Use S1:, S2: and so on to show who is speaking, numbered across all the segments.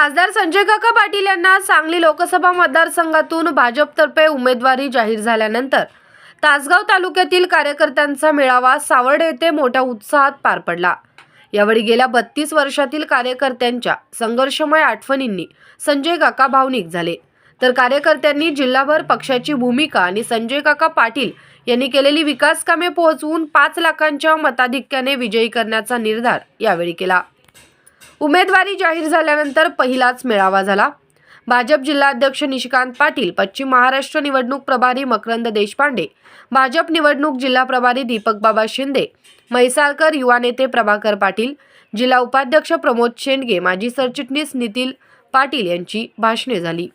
S1: खासदार संजय काका पाटील यांना सांगली लोकसभा मतदारसंघातून भाजपतर्फे उमेदवारी जाहीर झाल्यानंतर तासगाव तालुक्यातील कार्यकर्त्यांचा मेळावा सावर्डे येथे मोठ्या उत्साहात पार पडला. यावेळी गेल्या बत्तीस वर्षातील कार्यकर्त्यांच्या संघर्षमय आठवणींनी संजय काका भावनिक झाले. तर कार्यकर्त्यांनी जिल्हाभर पक्षाची भूमिका आणि संजय काका पाटील यांनी केलेली विकास कामे पोहोचवून पाच लाखांच्या मताधिक्याने विजयी करण्याचा निर्धार यावेळी केला. उमेदवारी जाहीर झाल्यानंतर पहिलाच मेळावा झाला. भाजप जिल्हाध्यक्ष निशिकांत पाटील पश्चिम महाराष्ट्र निवडणूक प्रभारी मकरंद देशपांडे भाजप निवडणूक जिल्हा प्रभारी दीपक बाबा शिंदे म्हैसाळकर युवा नेते प्रभाकर पाटील जिल्हा उपाध्यक्ष प्रमोद शेंडगे माजी सरचिटणीस नितील पाटील यांची भाषणे झाली.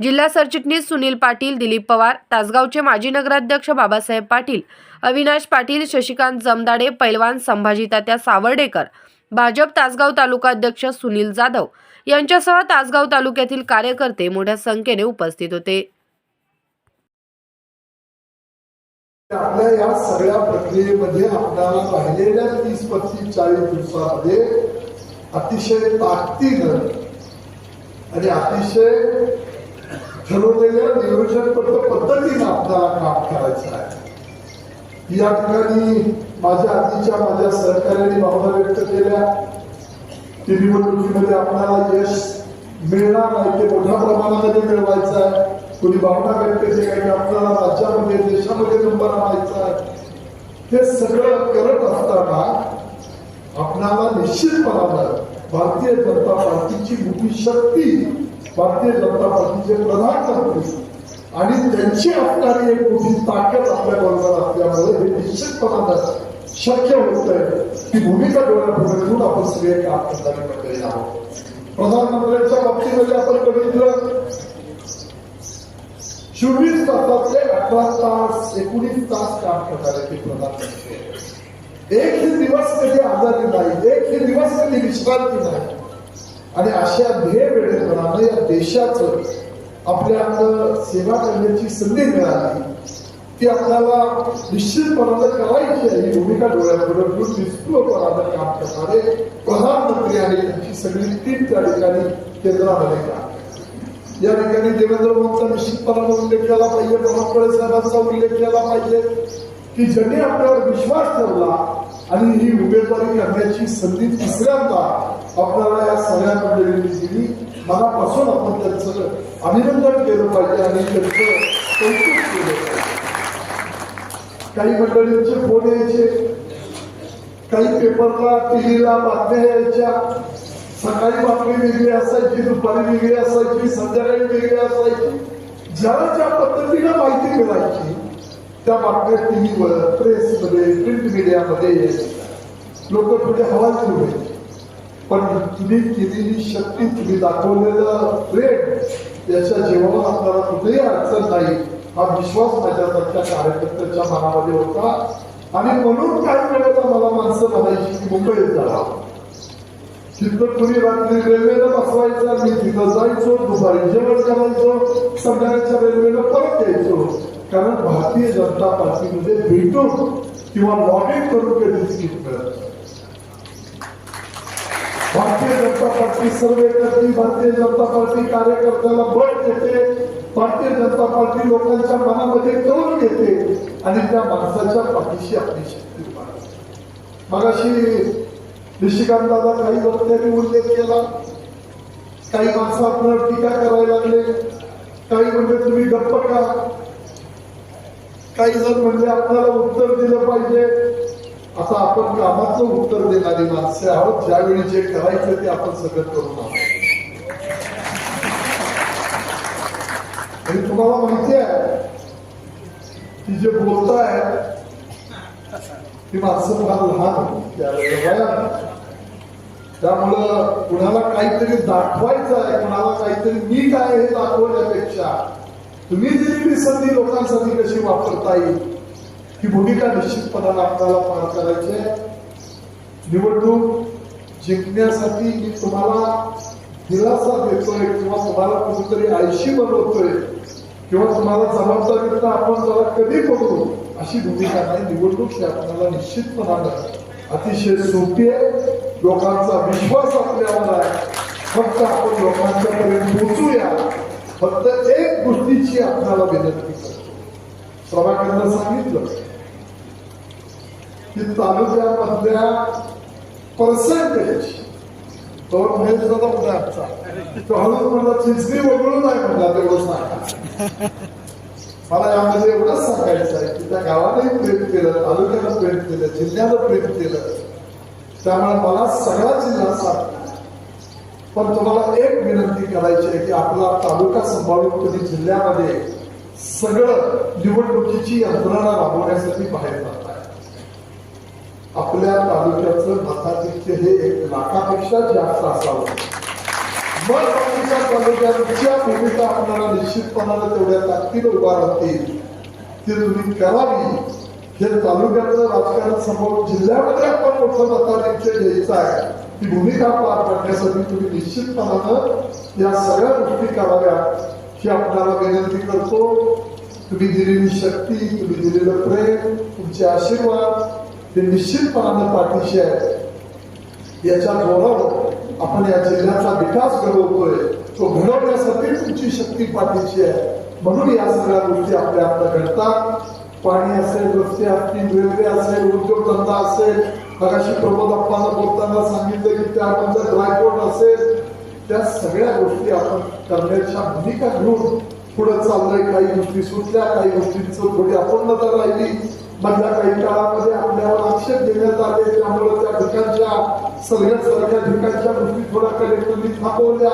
S1: जिल्हा सरचिटणीस सुनील पाटील दिलीप पवार तासगावचे माजी नगराध्यक्ष बाबासाहेब पाटील अविनाश पाटील शशिकांत जमदाडे पैलवान संभाजी तात्या सावर्डेकर भाजप तासगाव तालुका अध्यक्ष सुनील जाधव यांच्यासह तासगाव तालुक्यातील कार्यकर्ते मोठ्या संख्येने उपस्थित होते.
S2: आपल्या या सगळ्या प्रक्रियेमध्ये आपल्याला राहिलेल्या तीस पस्तीस चाळीस दिवसामध्ये अतिशय ताकदीनं आणि अतिशय ठरवलेल्या नियोजनबद्ध पद्धतीनं आपल्याला काम करायचं आहे. या ठिकाणी माझ्या आधीच्या माझ्या सहकार्याने भावना व्यक्त केल्या. की निवडणुकीमध्ये आपल्याला यश मिळणार नाही ते मोठ्या प्रमाणामध्ये मिळवायचं आहे. कोणी भावना व्यक्त केल्या की आपल्याला राज्यामध्ये देशामध्ये नंबर आणायचा आहे. हे सगळं करत असताना आपणाला निश्चितपणानं भारतीय जनता पार्टीची मोठी शक्ती भारतीय जनता पार्टीचे प्रधानमंत्री आणि त्यांची असणारी एक मोठी ताकद आपल्या बरोबर असल्यामुळे हे निश्चितपणानं शक्य होत आहे की भूमिका डोळ्यापुढे ठेवून आपण सगळे काम करणारे मंडळी आहोत. प्रधानमंत्र्यांच्या बाबतीमध्ये आपण बघितलं चोवीस तासातले अठरा तास एकोणीस तास काम करणारे ते प्रधानमंत्री एक हे दिवस कधी आजारी नाही एक हे दिवस कधी विश्रांती नाही. आणि अशा ध्येय वेळेपणानं या देशाचं आपल्या सेवा करण्याची संधी मिळाली. ती आपल्याला निश्चितपणानं करायची आहे. ही भूमिका डोळ्यापुढे ठेवून काम करणारे प्रधानमंत्री आणि त्यांची सगळी टीम त्या ठिकाणी केंद्रामध्ये काम या ठिकाणी देवेंद्र मोदींचा निश्चितपणानं उल्लेख केला पाहिजे. प्रभात साहेबांचा उल्लेख केला पाहिजे. की ज्यांनी आपल्यावर विश्वास ठेवला आणि ही उमेदवारी करण्याची संधी तिसऱ्यांदा आपल्याला या सगळ्या मंडळींनी दिली मनापासून आपण त्यांचं अभिनंदन केलं पाहिजे आणि त्यांचं कौतुक केलं पाहिजे. काही मंडळींचे फोन यायचे काही पेपरला टीव्हीला बातम्या यायच्या. सकाळी बातमी वेगळी असायची दुपारी वेगळी असायची संध्याकाळी वेगळी असायची. ज्याला ज्या पद्धतीनं माहिती मिळायची त्या बातम्या टीव्हीवर प्रेसमध्ये प्रिंट मीडियामध्ये लोक पुढे थोडे हवालची व्हायचे. पण तुम्ही केलेली शक्ती तुम्ही दाखवलेलं प्रेम याच्या जीवनात आपल्याला कुठेही अडचण नाही. हा विश्वास माझ्यासारख्या कार्यकर्त्याच्या मनामध्ये होता. आणि म्हणून काही वेळेला मला माणसं म्हणायची की मुंबईत जावा तिथं कुणी रात्री रेल्वेनं बसवायचा मी तिथं जायचो दुपारी जेवण करायचो संध्याकाळच्या रेल्वेनं परत यायचो. कारण भारतीय जनता पार्टीमध्ये भेटून किंवा लॉबिंग करून कधी तिकीट मिळत नाही. भारतीय जनता पार्टी सर्व एकत्री भारतीय जनता पार्टी कार्यकर्त्याला बळ देते भारतीय जनता पार्टी लोकांच्या मनामध्ये करून घेते आणि त्या माणसाच्या पाठीशी आपली शक्ती मगाशी निशिकांत दादा काही वक्त्यांनी उल्लेख केला काही माणसं आपल्याला टीका करायला लागले काही म्हणजे तुम्ही गप्प का काही जण म्हणजे आपल्याला उत्तर दिलं पाहिजे. आता आपण कामाचं उत्तर देणारी माणसे आहोत. ज्यावेळी जे करायचं ते आपण सगळं करून आहोत आणि तुम्हाला माहिती आहे की जे बोलताय ती माणसं फार लहान त्यावेळेला त्यामुळं कुणाला काहीतरी दाखवायचं आहे कुणाला काहीतरी मी काय हे दाखवण्यापेक्षा तुम्ही दिलेली संधी लोकांसाठी कशी वापरता येईल? ही भूमिका निश्चितपणाने आपल्याला पार करायची आहे. निवडणूक जिंकण्यासाठी मी तुम्हाला दिलासा देतोय किंवा तुम्हाला कुठेतरी आयशी बनवतोय किंवा तुम्हाला जबाबदारीनं आपण जरा कधी बघू अशी भूमिका नाही. निवडणूक ही आपल्याला निश्चितपणानं अतिशय सोपी आहे. लोकांचा विश्वास आपल्यावर आहे. फक्त आपण लोकांच्या पर्यंत पोचूया फक्त एक गोष्टीची आपल्याला विनंती करतो. प्रभाकरनं सांगितलं की तालुक्यामधल्या पर्सेंटेज. तो महेश दादा पुढे आजचा. तो हळूच म्हणला चिंचणी वगळून आहे म्हणला तेवढं सांगा मला यामध्ये एवढंच सांगायचं आहे की त्या गावालाही प्रेम केलं तालुक्याला प्रेम केलं जिल्ह्याला प्रेम केलं. त्यामुळे मला सगळा जिल्हा साथ पण तुम्हाला एक विनंती करायची आहे की आपला तालुका सांभाळून कधी जिल्ह्यामध्ये सगळं निवडणुकीची यंत्रणा राबवण्यासाठी बाहेर जात आपल्या तालुक्याचं मताधिक्य हे एक लाखापेक्षा जास्त असावं. मग बाकीच्या तालुक्यांच्या भूमिका आपल्याला निश्चितपणाने तेवढ्या ताकदीने उभा राहतील ती तुम्ही करावी. हे तालुक्याचं राजकारण समोर जिल्ह्यामध्ये आपण मोठं मताधिक्य घ्यायचं आहे. ती भूमिका पार पाडण्यासाठी तुम्ही निश्चितपणानं या सगळ्या गोष्टी कराव्या ही आपल्याला विनंती करतो. तुम्ही दिलेली शक्ती तुम्ही दिलेलं प्रेम तुमचे आशीर्वाद ते निश्चितपणानं पाठीशी आहे याच्या जोरावर आपण या जिल्ह्याचा विकास घडवतोय. तो घडवण्यासाठी तुमची शक्ती पाठीची आहे. म्हणून या सगळ्या गोष्टी आपल्या आता घडतात. पाणी असेल रस्ते असतील रेल्वे असेल उद्योगधंदा असेल. मगाशी प्रमोद अप्पानं बोलताना सांगितलं की त्यानंतर ड्रायपोर्ट असेल. त्या सगळ्या गोष्टी आपण करण्याच्या भूमिका घेऊन पुढे चाललंय. काही गोष्टी सुटल्या काही गोष्टींचं थोडी अपूर्णता राहिली. मधल्या काही काळामध्ये आपल्यावर आक्षेप देण्यात आले त्यामुळे त्या ठिकाणच्या सगळ्या सगळ्यासारख्या ठिकाणच्या गोष्टी थोड्या कलेक्टरनी थांबवल्या.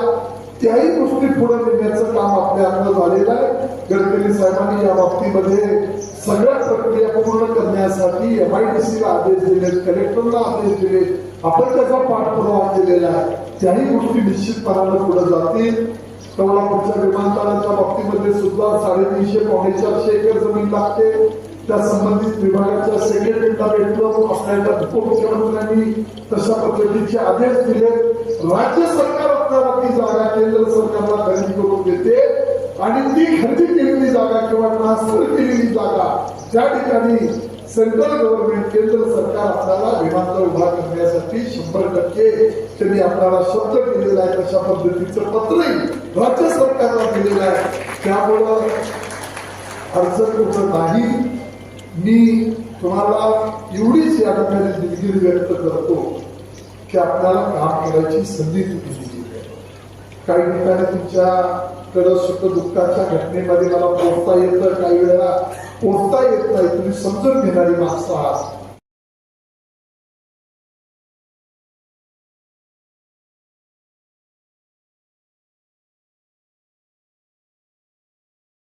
S2: त्याही गोष्टी पुढे नेण्याचं काम आपल्या झालेलं आहे. गडकरी साहेबांनी या बाबतीमध्ये सगळ्या प्रक्रिया पूर्ण करण्यासाठी एम आय डी सीला आदेश दिले कलेक्टरला आदेश दिले आपण त्याचा पाठपुरावा केलेला आहे. त्याही गोष्टी निश्चितपणाने पुढे जातील. कोल्हापूरच्या विमानतळाच्या बाबतीमध्ये सुद्धा साडेतीनशे पावणे चारशे एकर जमीन लागते. त्या संबंधित विभागाच्या सेक्रेटरीला भेटलो आपल्याला उपमुख्यमंत्र्यांनी तशा पद्धतीचे आदेश दिले. राज्य सरकार ती जागा केंद्र सरकारला खरेदी करून देते. आणि ती खरेदी केलेली जागा किंवा ट्रान्सफर केलेली जागा त्या ठिकाणी सेंट्रल गव्हर्नमेंट केंद्र सरकार आपल्याला विमानतळ उभा करण्यासाठी शंभर टक्के त्यांनी आपल्याला शब्द केलेला आहे तशा पद्धतीचं पत्रही राज्य सरकारला दिलेलं आहे. त्यामुळं अडचण कुठं नाही. मी तुम्हाला एवढीच या ठिकाणी दिलगिरी व्यक्त करतो की आपल्याला काम करायची संधी तुम्ही दिली आहे काही ठिकाणी तुमच्याकडं सुख दुःखाच्या घटनेमध्ये मला पोहोचता येतं काही वेळेला पोहोचता येत नाही. तुम्ही समजून घेणारी माणसं आहात.